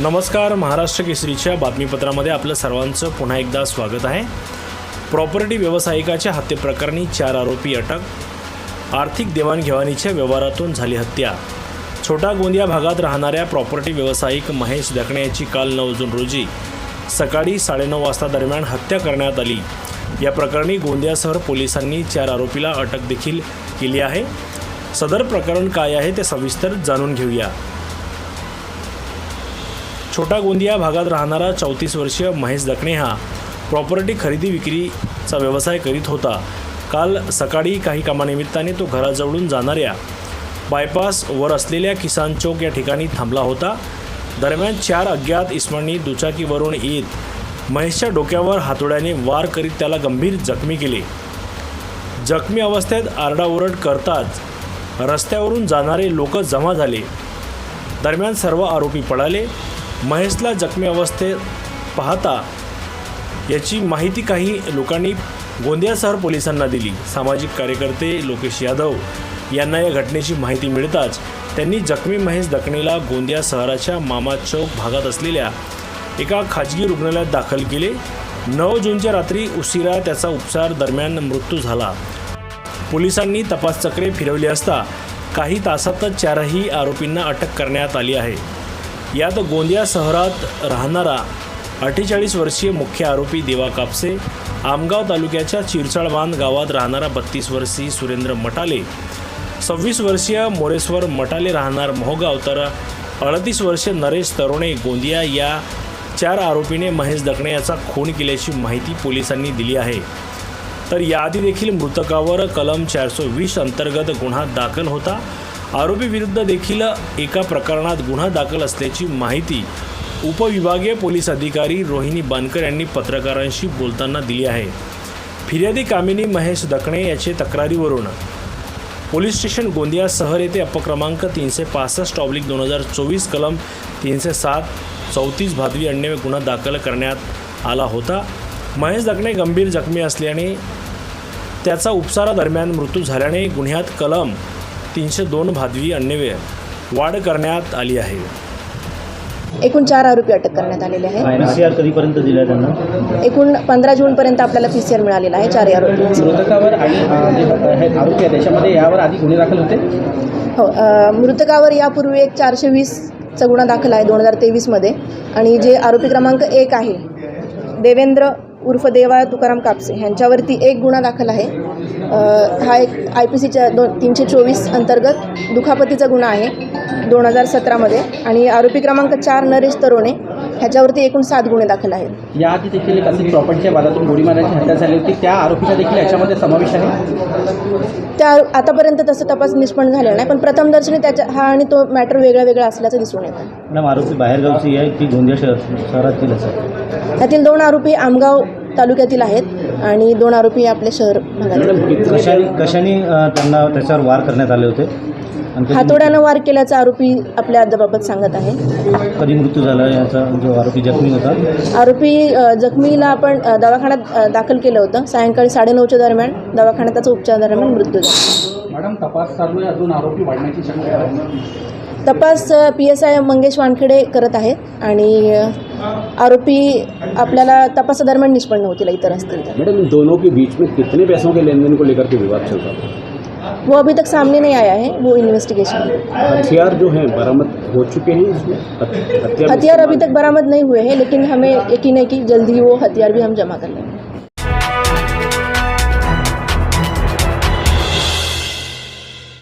नमस्कार महाराष्ट्र केसरीच्या बातमीपत्रामध्ये आपलं सर्वांचं पुन्हा एकदा स्वागत आहे. प्रॉपर्टी व्यावसायिकाच्या हत्येप्रकरणी चार आरोपी अटक आर्थिक देवाणघेवाणीच्या व्यवहारातून झाली हत्या. छोटा गोंदिया भागात राहणाऱ्या प्रॉपर्टी व्यावसायिक महेश दखणे याची काल नऊ जून रोजी सकाळी साडेनऊ वाजता दरम्यान हत्या करण्यात आली. या प्रकरणी गोंदिया शहर पोलिसांनी चार आरोपीला अटक देखील केली आहे. सदर प्रकरण काय आहे ते सविस्तर जाणून घेऊया. छोटा गोंदिया भागात राहणारा चौतीस वर्षीय महेश दकणे हा प्रॉपर्टी खरेदी विक्रीचा व्यवसाय करीत होता. काल सकाळी काही कामानिमित्ताने तो घराजवळून जाणाऱ्या बायपास वर असलेल्या किसान चौक या ठिकाणी थांबला होता. दरम्यान चार अज्ञात इस्मांनी दुचाकीवरून येत महेशच्या डोक्यावर हातोड्याने वार करीत त्याला गंभीर जखमी केले. जखमी अवस्थेत आरडाओरड करताच रस्त्यावरून जाणारे लोक जमा झाले. दरम्यान सर्व आरोपी पळाले. महेशला जखमी अवस्थेत पाहता याची माहिती काही लोकांनी गोंदिया शहर पोलिसांना दिली. सामाजिक कार्यकर्ते लोकेश यादव यांना या घटनेची माहिती मिळताच त्यांनी जखमी महेश दखणेला गोंदिया शहराच्या मामा चौक भागात असलेल्या एका खाजगी रुग्णालयात दाखल केले. नऊ जूनच्या रात्री उशिरा त्याचा उपचार दरम्यान मृत्यू झाला. पोलिसांनी तपासचक्रे फिरवली असता काही तासातच चारही आरोपींना अटक करण्यात आली आहे. यात गोंदिया शहरात राहणारा अठ्ठेचाळीस वर्षीय मुख्य आरोपी देवा कापसे आमगाव तालुक्याच्या चिरचाळबांध गावात राहणारा बत्तीस वर्षीय सुरेंद्र मटाले सव्वीस वर्षीय मोरेश्वर मटाले राहणार मोहगाव तर अडतीस वर्षीय नरेश तरुणे गोंदिया या चार आरोपीने महेश दकणे याचा खून केल्याची माहिती पोलिसांनी दिली आहे. तर याआधी देखील मृतकावर कलम चारशे वीस अंतर्गत गुन्हा दाखल होता. आरोपीविरुद्ध देखील एका प्रकरणात गुन्हा दाखल असल्याची माहिती उपविभागीय पोलीस अधिकारी रोहिणी बानकर यांनी पत्रकारांशी बोलताना दिली आहे. फिर्यादी कामिनी महेश दखणे याचे तक्रारीवरून पोलीस स्टेशन गोंदिया शहर येथे अपक्रमांक तीनशे पासष्ट ऑब्लिक दोन हजार चोवीस कलम तीनशे सात चौतीस भादवी अन्य गुन्हा दाखल करण्यात आला होता. महेश दखणे गंभीर जखमी असल्याने त्याचा उपचारादरम्यान मृत्यू झाल्याने गुन्ह्यात कलम तीनशे दोन भादवी अन्यव्य वाढ करण्यात आली आहे. एकूण चार आरोपी अटक करण्यात आलेले आहे पी सी आर कधीपर्यंत दिला त्यांना? एकूण पंधरा जूनपर्यंत आपल्याला पी सी आर मिळालेला आहे चारही आरोपींचे मृतकावर आणि हे आरोपी आहे त्याच्यामध्ये यावर आधी गुन्हे दाखल होते? हो मृतकावर यापूर्वी एक चारशे वीसचा गुन्हा दाखल आहे दोन हजार तेवीसमध्ये. आणि जे आरोपी क्रमांक एक आहे देवेंद्र उर्फ देवा तुकाराम कापसे ह्यांच्यावरती एक गुन्हा दाखल आहे. हा एक आय पी सीच्या दोन तीनशे चोवीस अंतर्गत दुखापतीचा गुन्हा आहे दोन हजार सतरामध्ये. आणि आरोपी क्रमांक चार नरेश तरोणे ह्याच्यावरती एकूण सात गुन्हे दाखल आहेत. याआधी देखील अशी प्रॉपर्टीच्या वादातून गोळी मारण्याची हत्या झाली होती. त्या आरोपीचा देखील याच्यामध्ये समावेश आहे? त्या आतापर्यंत तसं तपास निष्पन्न झालेला नाही पण प्रथम दर्शनी त्याच्या हा आणि तो मॅटर वेगळा वेगळा असल्याचं दिसून येतं. मॅडम आरोपी बाहेरगावची आहे की गोंदिया शहर शहरातील असं. त्यातील दोन आरोपी आमगाव तालुक्यातील आहेत आणि दोन आरोपी आपले शहर भागातील कशाने कशाने अं, त्यांना त्याच्यावर वार करण्यात आले होते? आणि कधी हातोड्यानं वार केल्याचा आरोपी आपल्या अद्याबाबत सांगत आहे. कधी मृत्यू झाला याचा जो आरोपी जखमी होता? आरोपी अ, जखमीला आपण अ, दवाखान्यात अ, दाखल केलं होतं. सायंकाळी साडेनऊच्या दरम्यान दवाखान्यात त्याचा उपचार दरम्यान मृत्यू झाला. मॅडम तपास चालू आहे. अजून आरोपी वाढण्याची शक्यता आहे. तपास P S I Mangesh Wankhede करत आहेत आणि आरोपी आपल्याला तपासादरम्यान निष्पन्न होतील इतर असतील तर मैडम इन दोनों के बीच में कितने पैसों के लेन देन को लेकर के विवाद चल रहा वो अभी तक सामने नहीं आया है वो इन्वेस्टिगेशन हथियार जो हैं बरामद हो चुके हैं इसमें? हथ- हथियार हथियार अभी तक बरामद नहीं हुए हैं लेकिन हमें यकीन है कि जल्दी ही वो हथियार भी हम जमा कर लेंगे।